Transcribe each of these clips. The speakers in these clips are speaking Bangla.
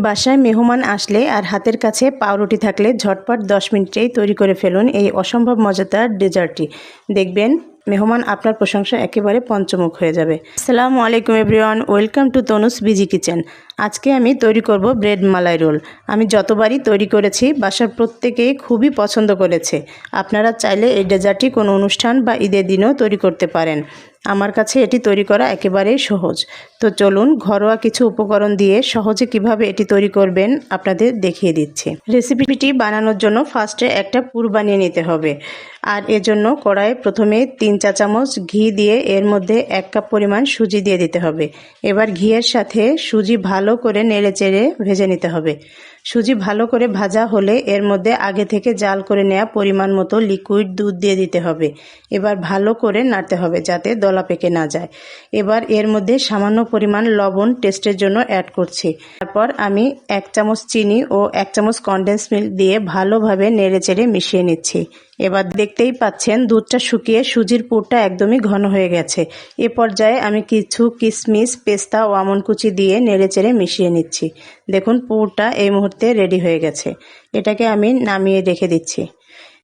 বাসায় মেহমান আসলে আর হাতের কাছে পাউরুটি থাকলে ঝটপট দশ মিনিটেই তৈরি করে ফেলুন এই অসম্ভব মজাদার ডেজার্টটি। দেখবেন, মেহমান আপনার প্রশংসা একেবারে পঞ্চমুখ হয়ে যাবে। আসসালামু আলাইকুম everyone, welcome to Tanu's busy kitchen. আজকে আমি তৈরি করব ব্রেড মালাই রোল। আমি যতবারই তৈরি করেছি, বাসার প্রত্যেকেই খুবই পছন্দ করেছে। আপনারা চাইলে এই ডেজার্টটি কোনো অনুষ্ঠান বা ঈদের দিনেও তৈরি করতে পারেন। আমার কাছে এটি তৈরি করা একেবারেই সহজ। তো চলুন, ঘরোয়া কিছু উপকরণ দিয়ে সহজে কীভাবে এটি তৈরি করবেন আপনাদের দেখিয়ে দিচ্ছি। রেসিপিটি বানানোর জন্য ফার্স্টে একটা পুর বানিয়ে নিতে হবে। আর এজন্য কড়াইয়ে প্রথমে তিন চা চামচ ঘি দিয়ে এর মধ্যে এক কাপ পরিমাণ সুজি দিয়ে দিতে হবে। এবার ঘিয়ের সাথে সুজি ভালো করে নেড়ে চেড়ে ভেজে নিতে হবে। সুজি ভালো করে ভাজা হলে এর মধ্যে আগে থেকে জাল করে নেওয়া পরিমাণ মতো লিকুইড দুধ দিয়ে দিতে হবে। এবার ভালো করে নাড়তে হবে যাতে দলা পেকে না যায়। এবার এর মধ্যে সামান্য পরিমাণ লবণ টেস্টের জন্য অ্যাড করছি। তারপর আমি এক চামচ চিনি ও এক চামচ কনডেন্স মিল্ক দিয়ে ভালোভাবে নেড়ে চেড়ে মিশিয়ে নিচ্ছি। এবার দেখতেই পাচ্ছেন দুধটা শুকিয়ে সুজির পুরটা একদমই ঘন হয়ে গেছে। এ পর্যায়ে আমি কিছু কিশমিশ পেস্তা ও আমন কুচি দিয়ে নেড়ে চেড়ে মিশিয়ে নিচ্ছি। দেখুন, পুরটা এই মুহূর্তে রেডি হয়ে গেছে। এটাকে আমি নামিয়ে রেখে দিচ্ছি।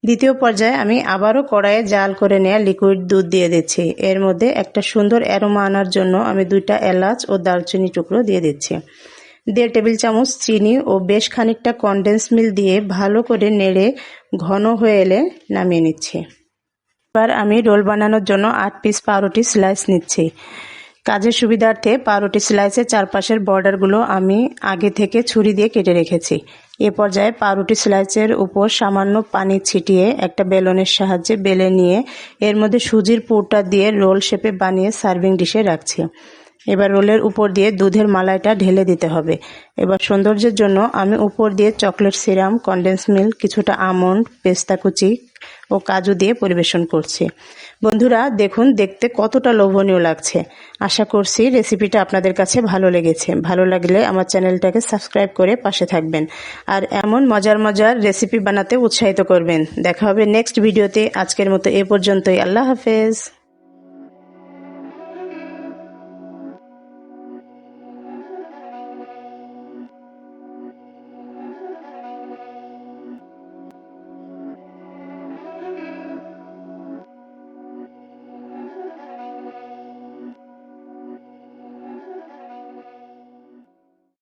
দ্বিতীয় পর্যায়ে আমি আবারও কড়াইয়ে জাল করে নেওয়া লিকুইড দুধ দিয়ে দিচ্ছি। এর মধ্যে একটা সুন্দর অ্যারোমা আনার জন্য আমি দুইটা এলাচ ও দারচিনি টুকরো দিয়ে দিচ্ছি। দেড় টেবিল চামচ চিনি ও বেশ খানিকটা কনডেন্স মিল দিয়ে ভালো করে নেড়ে ঘন হয়ে এলে নামিয়ে নিচ্ছি। এবার আমি রোল বানানোর জন্য আট পিস পাউরুটি স্লাইস নিচ্ছি। কাজের সুবিধার্থে পাউরুটি স্লাইসের চারপাশের বর্ডারগুলো আমি আগে থেকে ছুরি দিয়ে কেটে রেখেছি। এ পর্যায়ে পাউরুটি স্লাইসের উপর সামান্য পানি ছিটিয়ে একটা বেলনের সাহায্যে বেলে নিয়ে এর মধ্যে সুজির পুরটা দিয়ে রোল শেপে বানিয়ে সার্ভিং ডিশে রাখছি। এবার রোলের উপর দিয়ে দুধের মালাইটা ঢেলে দিতে হবে। এবার সৌন্দর্যের জন্য আমি উপর দিয়ে চকলেট সিরাম কনডেন্স মিল্ক কিছুটা আমন্ড, পেস্তা কুচি ও কাজু দিয়ে পরিবেশন করছি। বন্ধুরা, দেখুন, দেখতে কতটা লোভনীয় লাগছে। আশা করছি রেসিপিটা আপনাদের কাছে ভালো লেগেছে। ভালো লাগলে আমার চ্যানেলটাকে সাবস্ক্রাইব করে পাশে থাকবেন। আর এমন মজার মজার রেসিপি বানাতে উৎসাহিত করবেন। দেখা হবে নেক্সট ভিডিওতে আজকের মতো এ পর্যন্তই। আল্লাহ হাফেজ।